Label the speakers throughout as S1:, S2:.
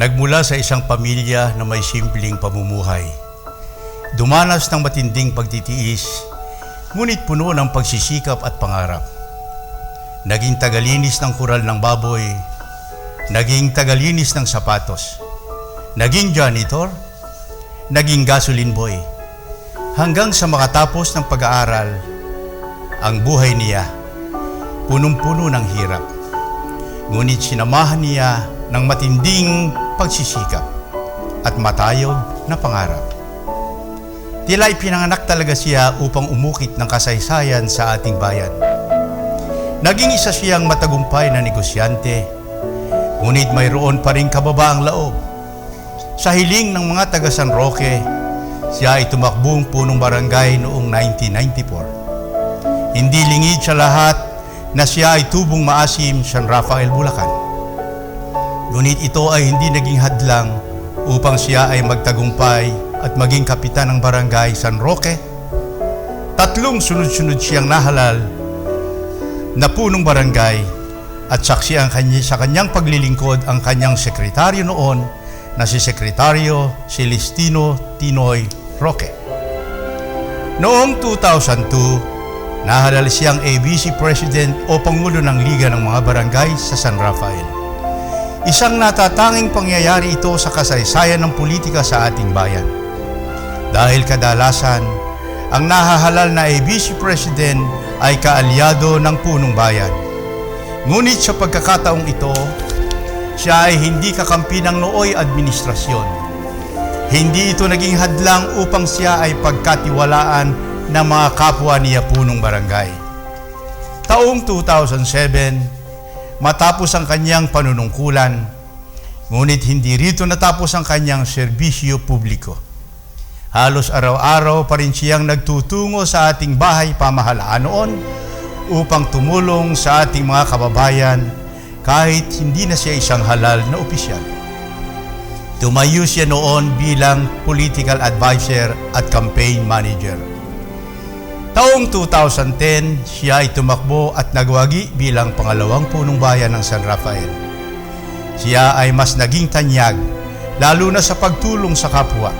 S1: Nagmula sa isang pamilya na may simpleng pamumuhay. Dumanas ng matinding pagtitiis, ngunit puno ng pagsisikap at pangarap. Naging tagalinis ng kural ng baboy, naging tagalinis ng sapatos, naging janitor, naging gasoline boy. Hanggang sa makatapos ng pag-aaral, ang buhay niya, punong-puno ng hirap. Ngunit sinamahan niya ng matinding pagsisikap at matayog na pangarap. Tila ipinanganak talaga siya upang umukit ng kasaysayan sa ating bayan. Naging isa siyang matagumpay na negosyante, ngunit mayroon pa rin kababaang loob. Sa hiling ng mga taga San Roque, siya ay tumakbong punong barangay noong 1994. Hindi lingid sa lahat na siya ay tubong maasim San Rafael, Bulacan. Ngunit ito ay hindi naging hadlang upang siya ay magtagumpay at maging kapitan ng barangay San Roque. Tatlong sunod-sunod siyang nahalal na punong barangay at saksi ang kanya, sa kanyang paglilingkod ang kanyang sekretaryo noon na si Sekretaryo Celestino Tinoy Roque. Noong 2002, nahalal siyang ABC President o Pangulo ng Liga ng mga Barangay sa San Rafael. Isang natatanging pangyayari ito sa kasaysayan ng politika sa ating bayan. Dahil kadalasan, ang nahahalal na ABC President ay kaalyado ng punong bayan. Ngunit sa pagkakataong ito, siya ay hindi kakampi ng nooy administrasyon. Hindi ito naging hadlang upang siya ay pagkatiwalaan ng mga kapwa niya punong barangay. Taong 2007, matapos ang kanyang panunungkulan, ngunit hindi rito natapos ang kanyang serbisyo publiko. Halos araw-araw pa rin siyang nagtutungo sa ating bahay pamahalaan noon upang tumulong sa ating mga kababayan kahit hindi na siya isang halal na opisyal. Tumayo siya noon bilang political advisor at campaign manager. Taong 2010, siya ay tumakbo at nagwagi bilang pangalawang punong bayan ng San Rafael. Siya ay mas naging tanyag, lalo na sa pagtulong sa kapwa.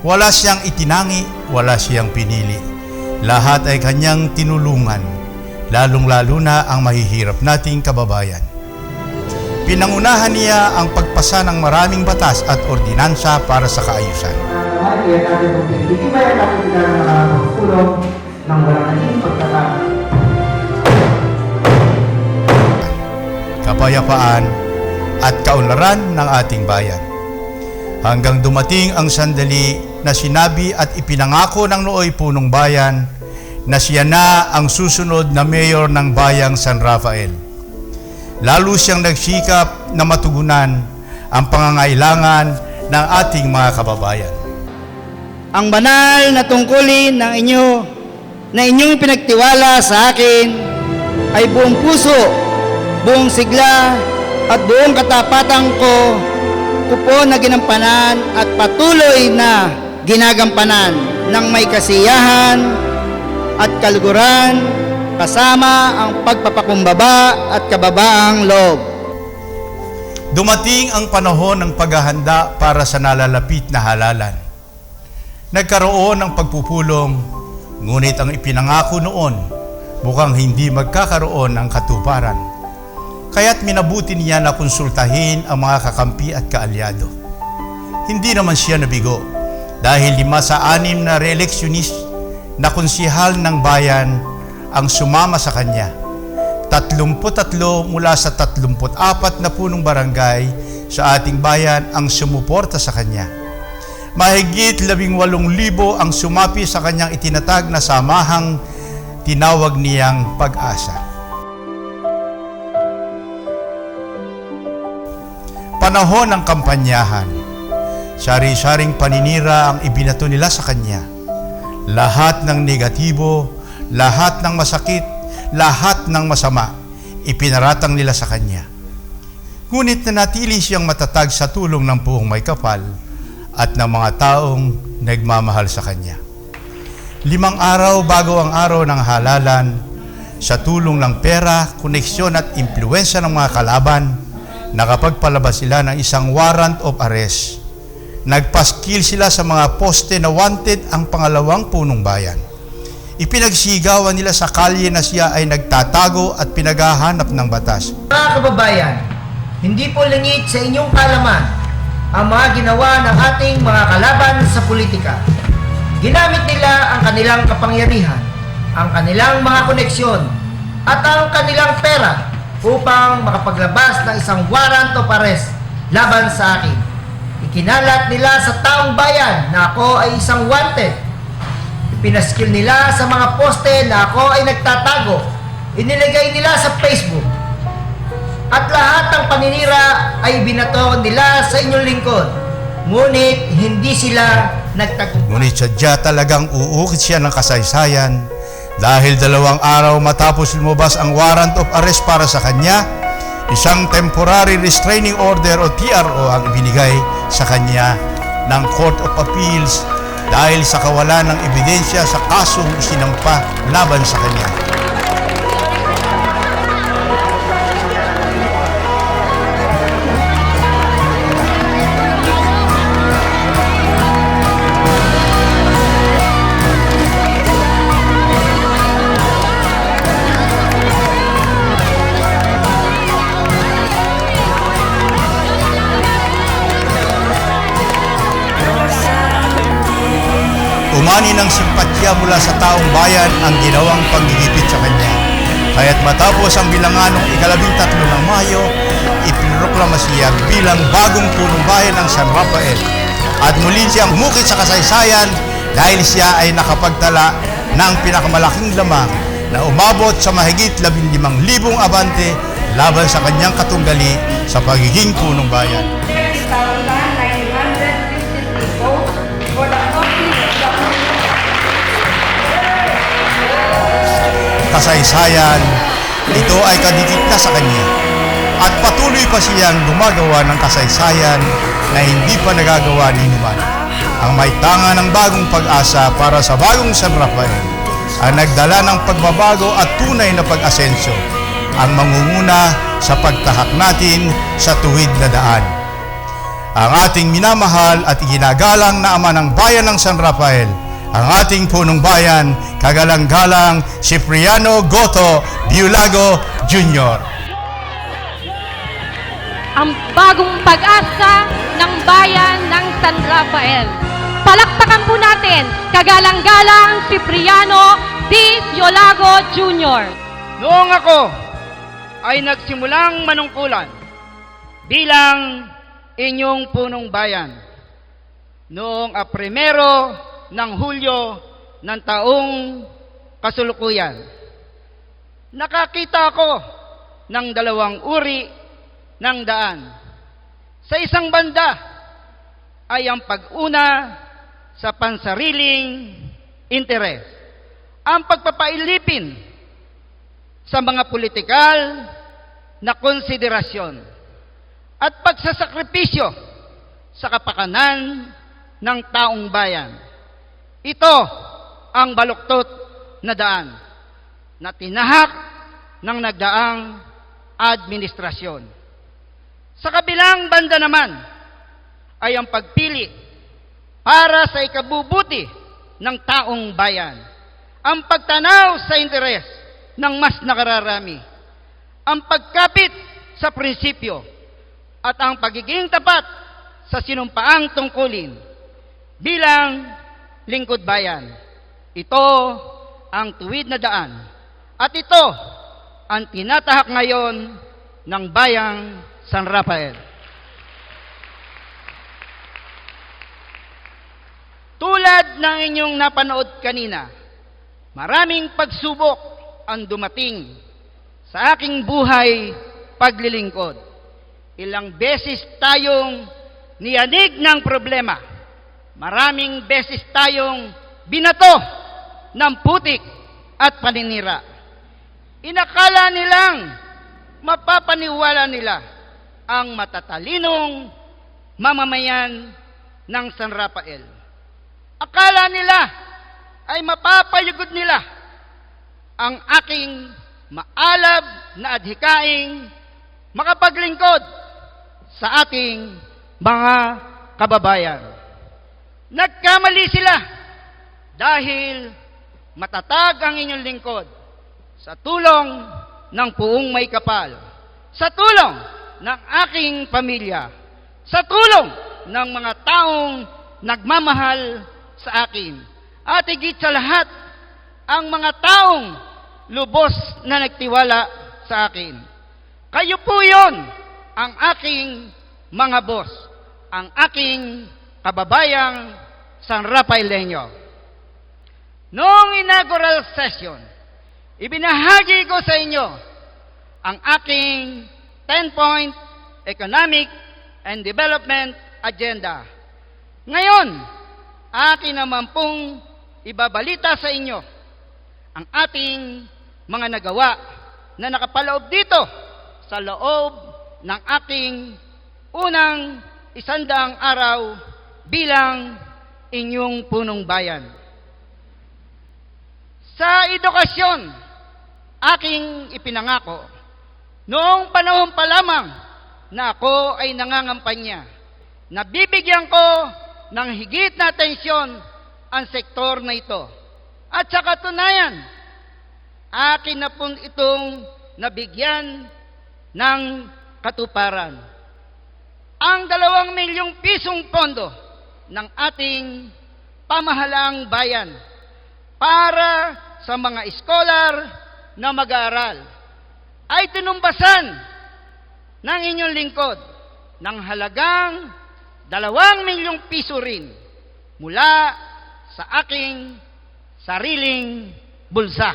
S1: Wala siyang itinangi, wala siyang pinili. Lahat ay kanyang tinulungan, lalong-lalo na ang mahihirap nating kababayan. Pinangunahan niya ang pagpasa ng maraming batas at ordinansa para sa kaayusan.
S2: At ating pagtitibay at ating sila ng mga pagsulong ng maraming pagkakang
S1: kapayapaan at kaunlaran ng ating bayan. Hanggang dumating ang sandali na sinabi at ipinangako ng nooy punong bayan na siya na ang susunod na mayor ng bayang San Rafael. Lalo siyang nagsikap na matugunan ang pangangailangan ng ating mga kababayan.
S3: Ang banal na tungkulin ng inyo na inyong pinagtiwala sa akin ay buong puso, buong sigla at buong katapatan ko ko na ginampanan at patuloy na ginagampanan ng may kasiyahan at kaluguran kasama ang pagpapakumbaba at kababaang loob.
S1: Dumating ang panahon ng paghahanda para sa nalalapit na halalan. Nagkaroon ng pagpupulong, ngunit ang ipinangako noon mukhang hindi magkakaroon ng katuparan. Kaya't minabuti niya na konsultahin ang mga kakampi at kaalyado. Hindi naman siya nabigo dahil lima sa anim na reeleksyonist na konsihal ng bayan ang sumama sa kanya. 33 mula sa 34 na punong barangay sa ating bayan ang sumuporta sa kanya. Mahigit 18,000 ang sumapi sa kanyang itinatag na samahang tinawag niyang pag-asa. Panahon ng kampanyahan, sari-saring paninira ang ibinato nila sa kanya. Lahat ng negatibo, lahat ng masakit, lahat ng masama, ipinaratang nila sa kanya. Ngunit nanatili siyang matatag sa tulong ng buong may kapal at ng mga taong nagmamahal sa kanya. Limang araw bago ang araw ng halalan, sa tulong ng pera, koneksyon at impluensya ng mga kalaban, nakapagpalabas sila ng isang warrant of arrest. Nagpaskil sila sa mga poste na wanted ang pangalawang punong bayan. Ipinagsigawan nila sa kalye na siya ay nagtatago at pinaghahanap ng batas.
S4: Mga kababayan, hindi po lingid sa inyong kalaman ang mga ginawa ng ating mga kalaban sa politika. Ginamit nila ang kanilang kapangyarihan, ang kanilang mga koneksyon, at ang kanilang pera upang makapaglabas ng isang warrant of arrest laban sa akin. Ikinalat nila sa taong bayan na ako ay isang wanted Pinaskill nila sa mga poste na ako ay nagtatago. Inilagay nila sa Facebook. At lahat ng paninira ay binato nila sa inyong lingkod. Ngunit hindi sila nagtagumpay.
S1: Ngunit sadya talagang uukit siya ng kasaysayan dahil dalawang araw matapos lumabas ang warrant of arrest para sa kanya, isang temporary restraining order o TRO ang ibinigay sa kanya ng Court of Appeals dahil sa kawalan ng ebidensya sa kasong isinampa laban sa kanya. Umani ng simpatya mula sa taong bayan ang ginawang paggigipit sa kanya. Kaya't matapos ang bilanganong ikalabing tatlo ng Mayo, ipinroklama siya bilang bagong punong bayan ng San Rafael. At muli siyang mukit sa kasaysayan dahil siya ay nakapagtala ng pinakamalaking lamang na umabot sa mahigit 15,000 abante laban sa kanyang katunggali sa pagiging punong bayan. Kasaysayan, ito ay kadikit na sa kanya. At patuloy pa siyang gumagawa ng kasaysayan na hindi pa nagagawa ni Numan. Ang may tanga ng bagong pag-asa para sa bagong San Rafael ang nagdala ng pagbabago at tunay na pag-asenso ang mangunguna sa pagtahak natin sa tuwid na daan. Ang ating minamahal at ginagalang na ama ng bayan ng San Rafael, ang ating punong bayan, kagalang-galang Cipriano Goto Biulago Jr.
S5: ang bagong pag-asa ng bayan ng San Rafael. Palakpakan po natin, kagalang-galang Cipriano D. Yolago Jr.
S3: Noong ako ay nagsimulang manungkulan bilang inyong punong bayan noong a primero ng Hulyo ng taong kasulukuyan. Nakakita ako ng dalawang uri ng daan. Sa isang banda ay ang pag-una sa pansariling interes. Ang pagpapailipin sa mga politikal na konsiderasyon at pagsasakripisyo sa kapakanan ng taong bayan. Ito ang baluktot na daan na tinahak ng nagdaang administrasyon. Sa kabilang banda naman ay ang pagpili para sa ikabubuti ng taong bayan. Ang pagtanaw sa interes ng mas nakararami. Ang pagkapit sa prinsipyo at ang pagiging tapat sa sinumpaang tungkulin bilang lingkod bayan. Ito ang tuwid na daan. At ito ang tinatahak ngayon ng bayang San Rafael. Tulad ng inyong napanood kanina, maraming pagsubok ang dumating sa aking buhay paglilingkod. Ilang beses tayong niyanig ng problema. Maraming beses tayong binato ng putik at paninira. Inakala nilang mapapaniwala nila ang matatalinong mamamayan ng San Rafael. Akala nila ay mapapayugod nila ang aking maalab na adhikaing makapaglingkod sa ating mga kababayan. Nagkamali sila dahil matatag ang inyong lingkod sa tulong ng puong may kapal, sa tulong ng aking pamilya, sa tulong ng mga taong nagmamahal sa akin, at higit sa lahat, ang mga taong lubos na nagtiwala sa akin. Kayo po yon ang aking mga boss, ang aking kababayang San Rafaelenyo. Noong inaugural session, ibinahagi ko sa inyo ang aking 10-point economic and development agenda. Ngayon, akin naman pong ibabalita sa inyo ang ating mga nagawa na nakapaloob dito sa loob ng aking unang isandaang araw bilang inyong punong bayan. Sa edukasyon, aking ipinangako, noong panahon pa lamang na ako ay nangangampanya, na bibigyan ko ng higit na atensyon ang sektor na ito. At sa katunayan, akin na pong itong nabigyan ng katuparan. Ang dalawang milyong pisong pondo ng ating pamahalaang bayan para sa mga scholar na mag-aaral ay tinumbasan ng inyong lingkod ng halagang dalawang milyong piso rin mula sa aking sariling bulsa.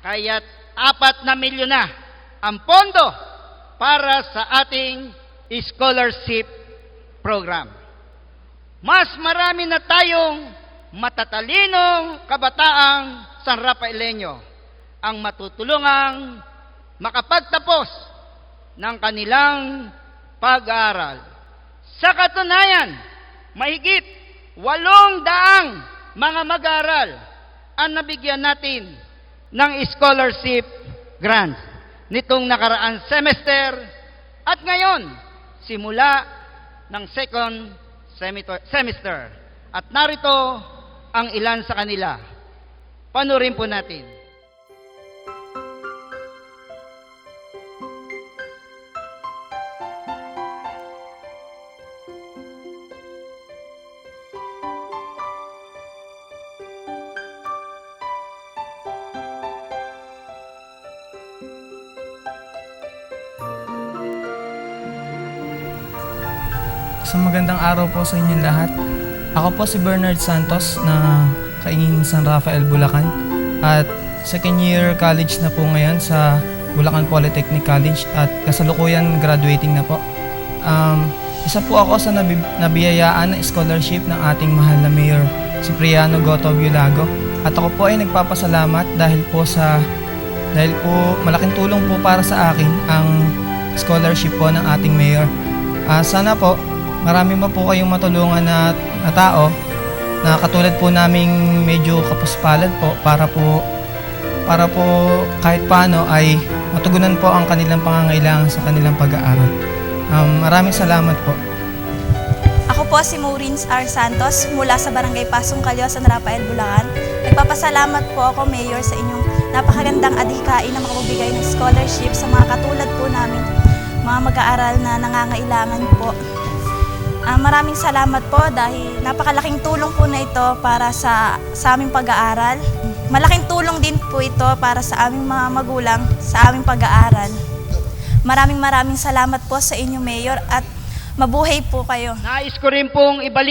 S3: Kaya't apat na milyon na ang pondo para sa ating scholarship program. Mas marami na tayong matatalinong kabataang San Rafaelenyo ang matutulungang makapagtapos ng kanilang pag-aaral. Sa katunayan, mahigit walong daang mga mag-aaral ang nabigyan natin ng scholarship grant nitong nakaraan semester at ngayon simula ng second semester- semester. At narito ang ilan sa kanila. Panurin po natin.
S6: Isang magandang araw po sa inyong lahat. Ako po si Bernard Santos na kaingin San Rafael, Bulacan. At second year college na po ngayon sa Bulacan Polytechnic College at kasalukuyan graduating na po. Um, isa po ako sa nabi- nabiyayaan na scholarship ng ating mahal na Mayor, si Priano Goto Biolago. At ako po ay nagpapasalamat dahil po sa dahil po malaking tulong po para sa akin ang scholarship po ng ating mayor. Ah, sana po marami pa po kayong matulungan na, na tao na katulad po naming medyo kapuspalad po para po para po kahit paano ay matugunan po ang kanilang pangangailangan sa kanilang pag-aaral. Um, maraming salamat po.
S7: Ako po si Maureen R. Santos mula sa Barangay Pasong Kalyo, San Rafael, Bulacan. Nagpapasalamat po ako, Mayor, sa inyong napakagandang adhikain na makapabigay ng scholarship sa mga katulad po namin, mga mag-aaral na nangangailangan po. Ah, maraming salamat po dahil napakalaking tulong po na ito para sa, sa aming pag-aaral. Malaking tulong din po ito para sa aming mga magulang sa aming pag-aaral. Maraming maraming salamat po sa inyo, Mayor, at mabuhay po kayo.
S3: Nais ko rin pong ibalik